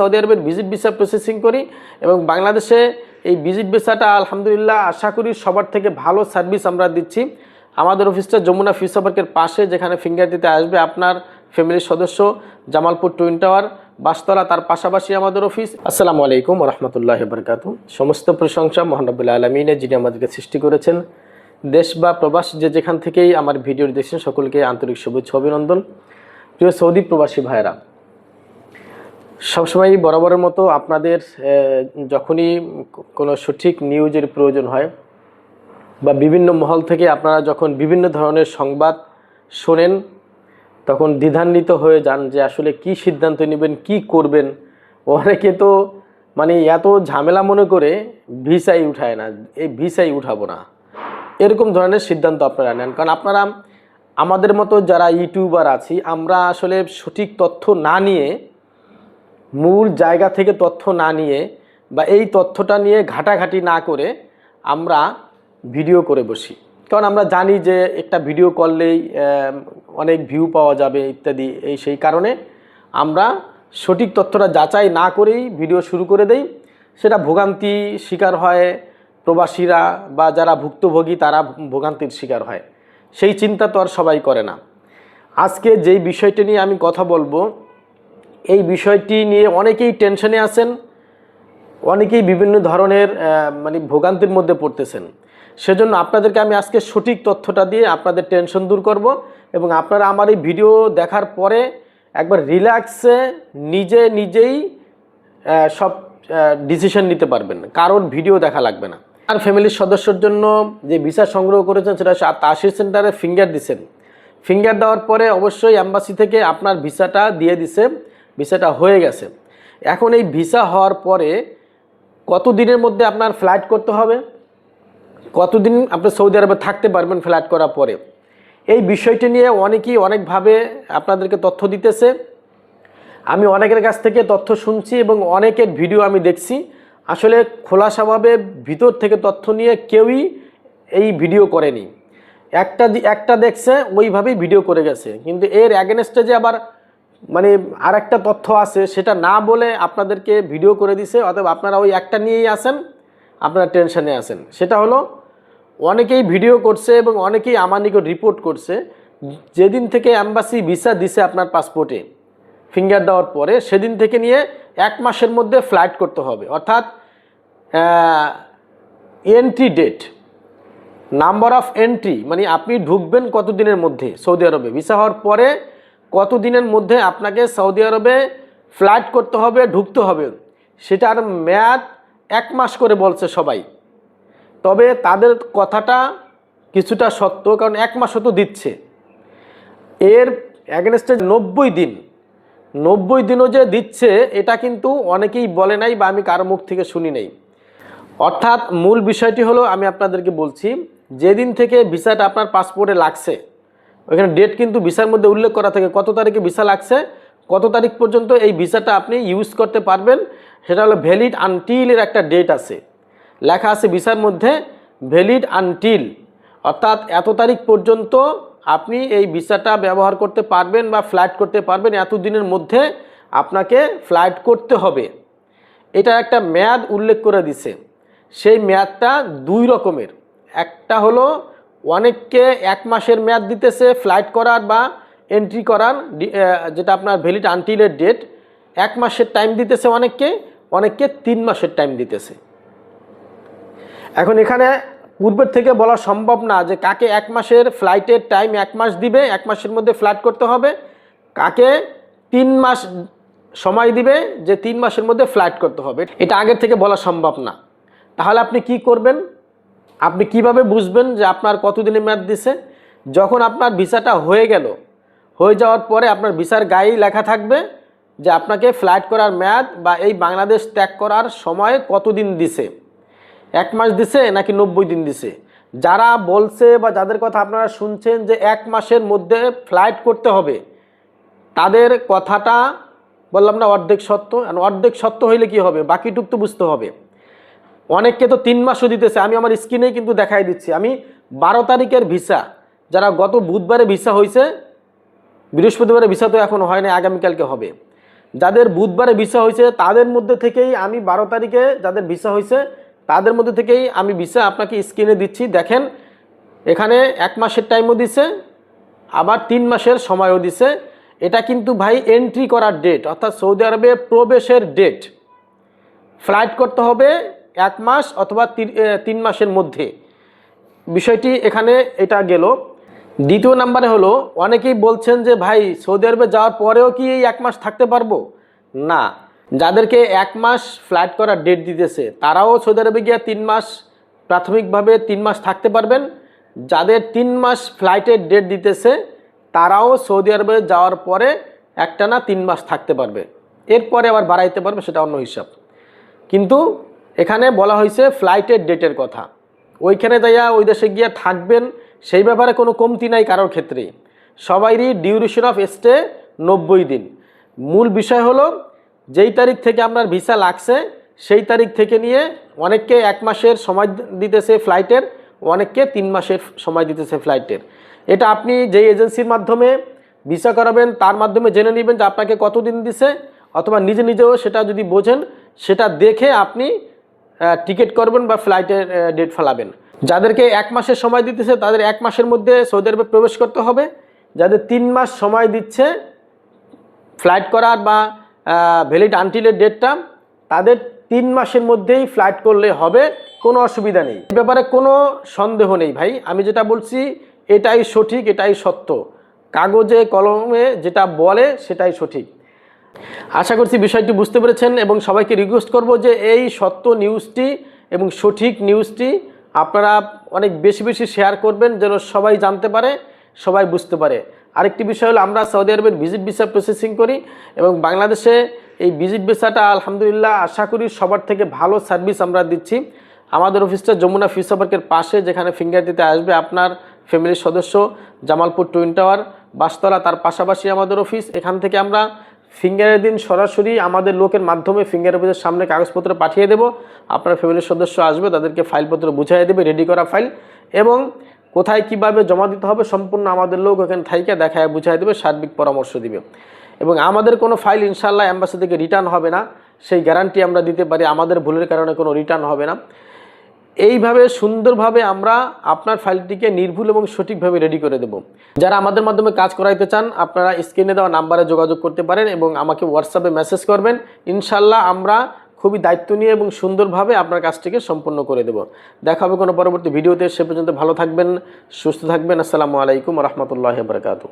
Saudi আরবের visit visa processing করি এবং বাংলাদেশে এই ভিজিট ভিসাটা আলহামদুলিল্লাহ আশা করি সবার থেকে ভালো সার্ভিস আমরা দিচ্ছি। আমাদের অফিসটা যমুনা ফিউচার পার্কের পাশে, যেখানে ফিঙ্গার দিতে আসবে আপনার ফ্যামিলির সদস্য জামালপুর টুইন টাওয়ার বাসতলা তার পাশাপাশি আমাদের অফিস আসসালামু আলাইকুম রহমতুল্লাহ বরকাত সমস্ত প্রশংসা মোহানবুল্লাহ আলমিনে যিনি আমাদেরকে সৃষ্টি করেছেন। দেশ বা প্রবাস যে যেখান থেকেই আমার ভিডিও দেখছেন, সকলকে আন্তরিক শুভেচ্ছা, অভিনন্দন। প্রিয় সৌদি প্রবাসী ভাইরা সবসময় বরাবরের মতো আপনাদের যখনই কোনো সঠিক নিউজের প্রয়োজন হয় বা বিভিন্ন মহল থেকে আপনারা যখন বিভিন্ন ধরনের সংবাদ শোনেন, তখন দ্বিধান্বিত হয়ে যান যে আসলে কি সিদ্ধান্ত নেবেন, কি করবেন। অনেকে তো মানে এত ঝামেলা মনে করে ভিসাই উঠায় না, এই ভিসাই উঠাবো না। এরকম ধরনের সিদ্ধান্ত আপনারা নেন। কারণ আপনারা আমাদের মতো যারা ইউটিউবার আছি, আমরা আসলে সঠিক তথ্য না নিয়ে মূল জায়গা থেকে তথ্য না নিয়ে বা এই তথ্যটা নিয়ে ঘাটাঘাটি না করে আমরা ভিডিও করে বসি। কারণ আমরা জানি যে একটা ভিডিও করলেই অনেক ভিউ পাওয়া যাবে ইত্যাদি, এই সেই কারণে আমরা সঠিক তথ্যটা যাচাই না করেই ভিডিও শুরু করে দেই। সেটা ভোগান্তি শিকার হয় প্রবাসীরা বা যারা ভুক্তভোগী, তারা ভোগান্তির শিকার হয়। সেই চিন্তা তো আর সবাই করে না। আজকে যেই বিষয়টি নিয়ে আমি কথা বলব এই বিষয়টি নিয়ে অনেকেই টেনশনে আছেন, অনেকেই বিভিন্ন ধরনের মানে ভোগান্তির মধ্যে পড়তেছেন। সেজন্য আপনাদেরকে আমি আজকে সঠিক তথ্যটা দিয়ে আপনাদের টেনশন দূর করব এবং আপনারা আমার এই ভিডিও দেখার পরে একবার রিল্যাক্সে নিজে নিজেই সব ডিসিশন নিতে পারবেন। কারোর ভিডিও দেখা লাগবে না। আর ফ্যামিলির সদস্যর জন্য যে ভিসা সংগ্রহ করেছেন সেটা তাসির সেন্টারে ফিঙ্গার দিছেন। ফিঙ্গার দেওয়ার পরে অবশ্যই অ্যাম্বাসি থেকে আপনার ভিসাটা দিয়ে দিছে। ভিসাটা হয়ে গেছে। এখন এই ভিসা হওয়ার পরে কত দিনের মধ্যে আপনার ফ্লাইট করতে হবে? কতদিন আপনি সৌদি আরবে থাকতে পারবেন ফ্লাইট করার পরে? এই বিষয়টি নিয়ে অনেকেই অনেকভাবে আপনাদেরকে তথ্য দিতেছে। আমি অনেকের কাছ থেকে তথ্য শুনছি এবং অনেকের ভিডিও আমি দেখছি। আসলে খোলাসাভাবে ভিতর থেকে তথ্য নিয়ে কেউই এই ভিডিও করেনি। একটা একটা দেখছে, ওইভাবেই ভিডিও করে গেছে। কিন্তু এর অ্যাগেনস্টে যে আবার মানে আর একটা তথ্য আছে, সেটা না বলে আপনাদেরকে ভিডিও করে দিছে, অতএব আপনারা ওই একটা নিয়েই আসেন, আপনারা টেনশানে আছেন। সেটা হলো, অনেকেই ভিডিও করছে এবং অনেকেই আমার নিকট রিপোর্ট করছে, যেদিন থেকে অ্যাম্বাসি ভিসা দিছে আপনার পাসপোর্টে, ফিঙ্গার দেওয়ার পরে, সেদিন থেকে নিয়ে এক মাসের মধ্যে ফ্লাইট করতে হবে। অর্থাৎ entry date number of entry মানে আপনি ঢুকবেন কত দিনের মধ্যে সৌদি আরবে। ভিসা হওয়ার পরে কত দিনের মধ্যে আপনাকে সৌদি আরবে ফ্লাইট করতে হবে, ঢুকতে হবে, সেটার মেয়াদ এক মাস করে বলছে সবাই। তবে তাদের কথাটা কিছুটা সত্য, কারণ এক মাসও তো দিচ্ছে। এর অ্যাগেনস্টে নব্বই দিন, নব্বই দিনও যে দিচ্ছে, এটা কিন্তু অনেকেই বলে নাই বা আমি কারও মুখ থেকে শুনি নাই। অর্থাৎ মূল বিষয়টি হলো, আমি আপনাদেরকে বলছি, যেদিন থেকে ভিসাটা আপনার পাসপোর্টে লাগছে ওইখানে ডেট কিন্তু ভিসার মধ্যে উল্লেখ করা থাকে। কত তারিখে ভিসা লাগছে? কত তারিখ পর্যন্ত এই ভিসাটা আপনি ইউজ করতে পারবেন? সেটা হলো ভ্যালিড আনটিলের একটা ডেট আছে। লেখা আছে ভিসার মধ্যে ভ্যালিড আনটিল অর্থাৎ এত তারিখ পর্যন্ত আপনি এই ভিসাটা ব্যবহার করতে পারবেন বা ফ্লাইট করতে পারবেন। এত দিনের মধ্যে আপনাকে ফ্লাইট করতে হবে। এটা একটা মেয়াদ উল্লেখ করে দিছে। সেই মেয়াদটা দুই রকমের। একটা হলো অনেককে এক মাসের মেয়াদ দিতেছে ফ্লাইট করার বা এন্ট্রি করার যেটা আপনার ভ্যালিড আনটিলের ডেট এক মাসের টাইম দিতেছে অনেককে অনেককে তিন মাসের টাইম দিতেছে। এখন এখানে পূর্বের থেকে বলা সম্ভব না যে কাকে এক মাসের ফ্লাইটের টাইম এক মাস দিবে, এক মাসের মধ্যে ফ্লাইট করতে হবে, কাকে তিন মাস সময় দিবে যে তিন মাসের মধ্যে ফ্লাইট করতে হবে। এটা আগের থেকে বলা সম্ভব না। তাহলে আপনি কি করবেন? আপনি কীভাবে বুঝবেন যে আপনার কতদিনের মেয়াদ দিছে? যখন আপনার ভিসাটা হয়ে গেল, হয়ে যাওয়ার পরে আপনার ভিসার গায়েই লেখা থাকবে যে আপনাকে ফ্লাইট করার মেয়াদ বা এই বাংলাদেশ ত্যাগ করার সময় কতদিন দিছে? এক মাস দিছে নাকি নব্বই দিন দিছে? যারা বলছে বা যাদের কথা আপনারা শুনছেন যে এক মাসের মধ্যে ফ্লাইট করতে হবে, তাদের কথাটা বললাম না অর্ধেক সত্য আর অর্ধেক সত্য হইলে কি হবে? বাকিটুক তো বুঝতে হবে। অনেককে তো তিন মাসও দিতেছে, আমি আমার স্ক্রিনেই কিন্তু দেখাই দিচ্ছি। আমি বারো তারিখের ভিসা, যারা গত বুধবারে ভিসা হয়েছে, বৃহস্পতিবারে ভিসা তো এখন হয় না আগামীকালকে হবে। যাদের বুধবারে ভিসা হয়েছে, তাদের মধ্যে থেকেই আমি বারো তারিখে যাদের ভিসা হয়েছে, তাদের মধ্যে থেকেই আমি ভিসা আপনাকে স্ক্রিনে দিচ্ছি। দেখেন, এখানে এক মাসের টাইমও দিছে, আবার তিন মাসের সময়ও দিছে। এটা কিন্তু ভাই এন্ট্রি করার ডেট অর্থাৎ সৌদি আরবে প্রবেশের ডেট ফ্লাইট করতে হবে এক মাস অথবা তিন- মাসের মধ্যে। বিষয়টি এখানে এটা গেল। দ্বিতীয় নাম্বারে হলো, অনেকেই বলছেন যে, ভাই, সৌদি আরবে যাওয়ার পরেও কি এই এক মাস থাকতে পারব? না। যাদেরকে এক মাস ফ্লাইট করার ডেট দিতেছে, তারাও সৌদি আরবে গিয়ে তিন মাস, প্রাথমিকভাবে তিন মাস থাকতে পারবেন। যাদের তিন মাস ফ্লাইটের ডেট দিতেছে, তারাও সৌদি আরবে যাওয়ার পরে একটানা তিন মাস থাকতে পারবে। এরপরে আবার বাড়াইতে পারবে, সেটা অন্য হিসাব। কিন্তু এখানে বলা হয়েছে ফ্লাইটের ডেটের কথা। ওইখানে যাইয়া ওই দেশে গিয়ে থাকবেন, সেই ব্যাপারে কোনো কমতি নাই কারোর ক্ষেত্রেই সবাইরই ডিউরেশন অফ স্টে নব্বই দিন। মূল বিষয় হলো, যেই তারিখ থেকে আপনার ভিসা লাগছে, সেই তারিখ থেকে নিয়ে অনেককে এক মাসের সময় দিতেছে ফ্লাইটের অনেককে তিন মাসের সময় দিতেছে ফ্লাইটের এটা আপনি যেই এজেন্সির মাধ্যমে ভিসা করাবেন, তার মাধ্যমে জেনে নেবেন যে আপনাকে কতদিন দিছে, অথবা নিজে নিজেও সেটা যদি বোঝেন, সেটা দেখে আপনি টিকিট করবেন বা ফ্লাইটের ডেট ফেলাবেন। যাদেরকে এক মাসের সময় দিতেছে, তাদের এক মাসের মধ্যে সৌদি আরবে প্রবেশ করতে হবে। যাদের তিন মাস সময় দিচ্ছে ফ্লাইট করার বা ভ্যালিড আনটিলের ডেটটা তাদের তিন মাসের মধ্যেই ফ্লাইট করলে হবে, কোনো অসুবিধা নেই। ব্যাপারে কোনো সন্দেহ নেই ভাই। আমি যেটা বলছি, এটাই সঠিক, এটাই সত্য। কাগজে, কলমে যেটা বলে, সেটাই সঠিক। আশা করছি বিষয়টি বুঝতে পেরেছেন এবং সবাইকে রিকোয়েস্ট করব যে এই সত্য নিউজটি এবং সঠিক নিউজটি আপনারা অনেক বেশি বেশি শেয়ার করবেন যেন সবাই জানতে পারে, সবাই বুঝতে পারে। আরেকটি বিষয় হলো, আমরা সৌদি আরবের ভিজিট ভিসা প্রসেসিং করি এবং বাংলাদেশে এই ভিজিট ভিসাটা আলহামদুলিল্লাহ আশা করি সবার থেকে ভালো সার্ভিস আমরা দিচ্ছি। আমাদের অফিসটা যমুনা ফিসা পার্কের পাশে, যেখানে ফিঙ্গার দিতে আসবে আপনার ফ্যামিলির সদস্য, জামালপুর টুইন টাওয়ার বাসতলা তার পাশাপাশি আমাদের অফিস এখান থেকে আমরা ফিঙ্গারের দিন সরাসরি আমাদের লোকের মাধ্যমে ফিঙ্গার অফিসের সামনে কাগজপত্র পাঠিয়ে দেব। আপনার ফ্যামিলির সদস্য আসবে, তাদেরকে ফাইলপত্র বুঝাই দেবে রেডি করা ফাইল। এবং কোথায় কীভাবে জমা দিতে হবে সম্পূর্ণ আমাদের লোক ওখানে থাইকে দেখায় বুঝাই দেবে, সার্বিক পরামর্শ দিবে। এবং আমাদের কোনো ফাইল ইনশাল্লাহ অ্যাম্বাসি থেকে রিটার্ন হবে না। সেই গ্যারান্টি আমরা দিতে পারি, আমাদের ভুলের কারণে কোনো রিটার্ন হবে না। এইভাবে সুন্দরভাবে আমরা আপনার ফাইলটিকে নির্ভুল এবং সঠিকভাবে রেডি করে দেব। যারা আমাদের মাধ্যমে কাজ করাইতে চান, আপনারা স্ক্রিনে দেওয়া নাম্বারে যোগাযোগ করতে পারেন এবং আমাকে হোয়াটসঅ্যাপে মেসেজ করবেন। ইনশাল্লাহ আমরা খুবই দায়িত্ব নিয়ে এবং সুন্দরভাবে আপনার কাজটিকে সম্পন্ন করে দেব। দেখা হবে কোনো পরবর্তী ভিডিওতে। সে পর্যন্ত ভালো থাকবেন, সুস্থ থাকবেন। আসসালামু আলাইকুম রহমতুল্লাহ বরকাতু